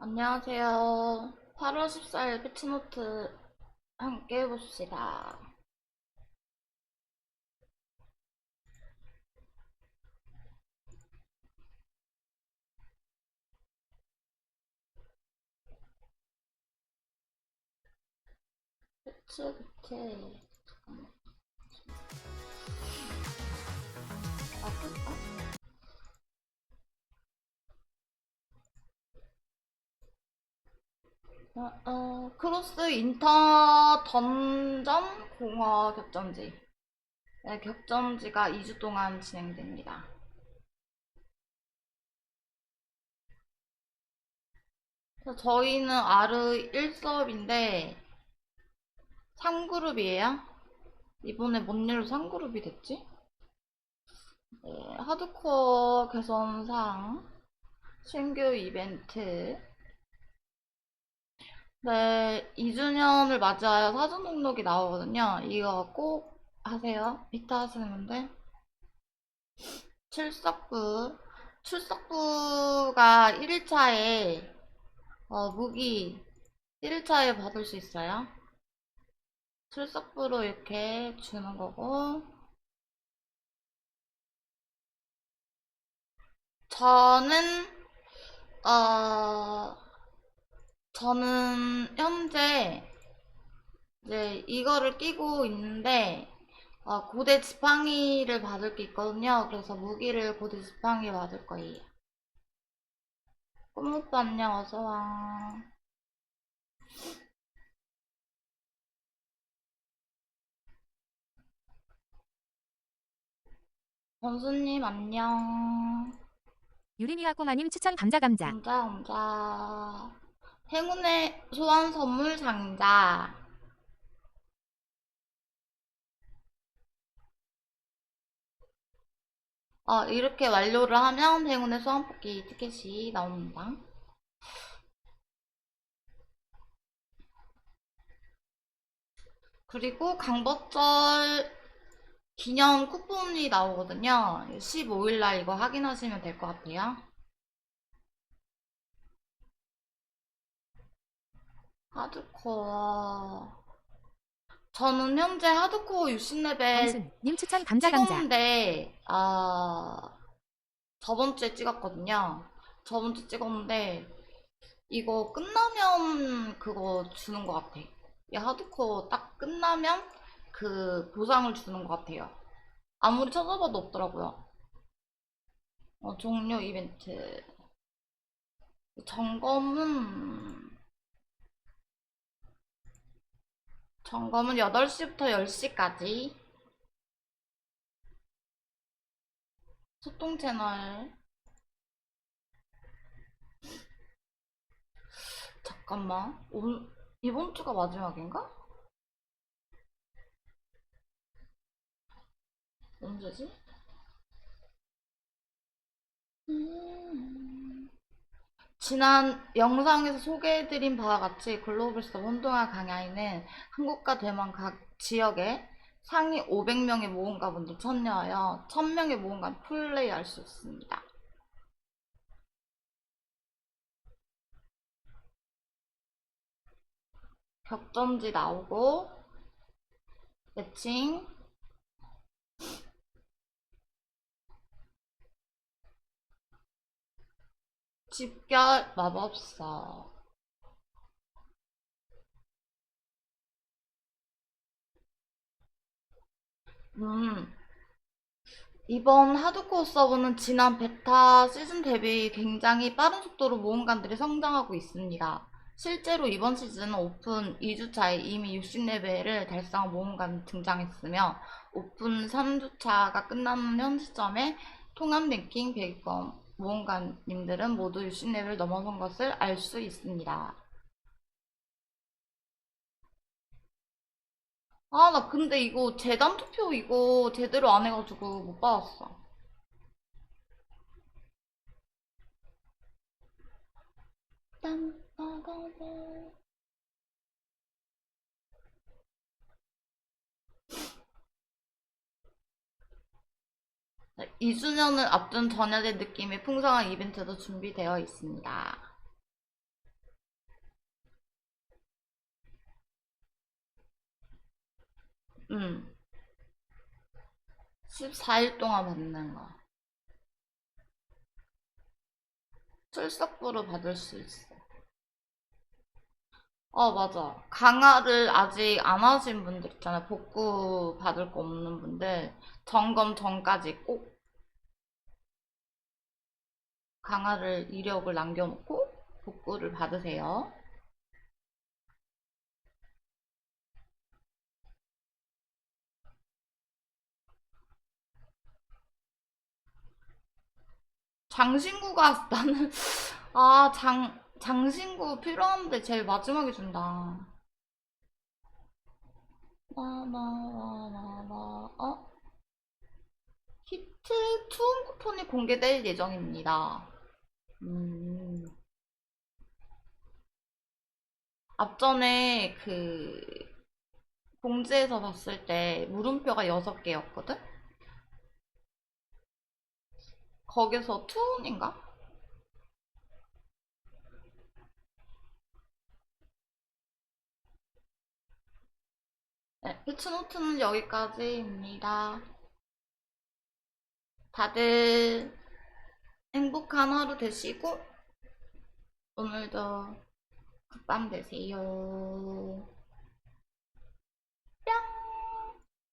안녕하세요. 8월 14일 패치노트 함께 해봅시다. 패치, 패치. 잠깐만. 어, 어, 크로스 인터 던전 공허 격전지. 네, 격전지가 2주 동안 진행됩니다. 저희는 아르 1수업인데 3그룹이에요. 이번에 뭔 일로 3그룹이 됐지? 네, 하드코어 개선상 신규 이벤트 네, 2주년을 맞이하여 사전 등록이 나오거든요. 이거 꼭 하세요. 비타 하시는 분들. 출석부. 출석부가 1일차에, 어, 무기 1일차에 받을 수 있어요. 출석부로 이렇게 주는 거고. 저는, 어, 저는 현재 이제 이거를 끼고 있는데 어, 고대 지팡이를 받을 게 있거든요. 그래서 무기를 고대 지팡이 받을 거예요. 꿈오빠 안녕 어서와. 권수님 안녕. 유리미와 꼬마님 추천 감자 감자. 감자 감자. 행운의 소원 선물 상자. 어, 이렇게 완료를 하면 행운의 소원 뽑기 티켓이 나옵니다. 그리고 강버절 기념 쿠폰이 나오거든요. 15일날 이거 확인하시면 될 것 같아요. 하드코어. 저는 현재 하드코어 60레벨 강순님 추천 감자 감자. 찍었는데, 아, 저번 주에 찍었거든요. 저번 주 찍었는데, 이거 끝나면 그거 주는 것 같아. 이 하드코어 딱 끝나면 그 보상을 주는 것 같아요. 아무리 찾아봐도 없더라고요. 어, 종료 이벤트. 점검은, 점검은 8시부터 10시까지. 소통 채널. 잠깐만. 오늘, 이번 주가 마지막인가? 언제지? 음. 지난 영상에서 소개해드린 바와 같이 글로벌스타 혼동화 강야에는 한국과 대만 각 지역에 상위 500명의 모험가분들 참여하여 1000명의 모험가 플레이할 수 있습니다. 격전지 나오고 매칭 집결 마법사 음 이번 하드코어 서버는 지난 베타 시즌 대비 굉장히 빠른 속도로 모험가들이 성장하고 있습니다. 실제로 이번 시즌 오픈 2주차에 이미 60레벨을 달성한 모험가는 등장했으며 오픈 3주차가 끝나는 현 시점에 통합 랭킹 100번 모험가님들은 모두 60레벨을 넘어선 것을 알 수 있습니다. 아, 나 근데 이거 재단 투표 이거 제대로 안 해가지고 못 받았어. 2주년을 앞둔 전야제 느낌의 풍성한 이벤트도 준비되어 있습니다. 음. 14일 동안 받는 거. 출석부로 받을 수 있어. 어, 맞아. 강화를 아직 안 하신 분들 있잖아요. 복구 받을 거 없는 분들. 점검 전까지 꼭 강화를 이력을 남겨놓고 복구를 받으세요. 장신구가 나는 아 장 장신구 필요한데 제일 마지막에 준다. 나나나나나 어? 히트 투움 쿠폰이 공개될 예정입니다. 음. 앞전에 그 공지에서 봤을 때 물음표가 6개였거든? 거기서 투운인가? 네, 피츠노트는 여기까지입니다. 다들 행복한 하루 되시고 오늘도 밤 되세요. 뿅!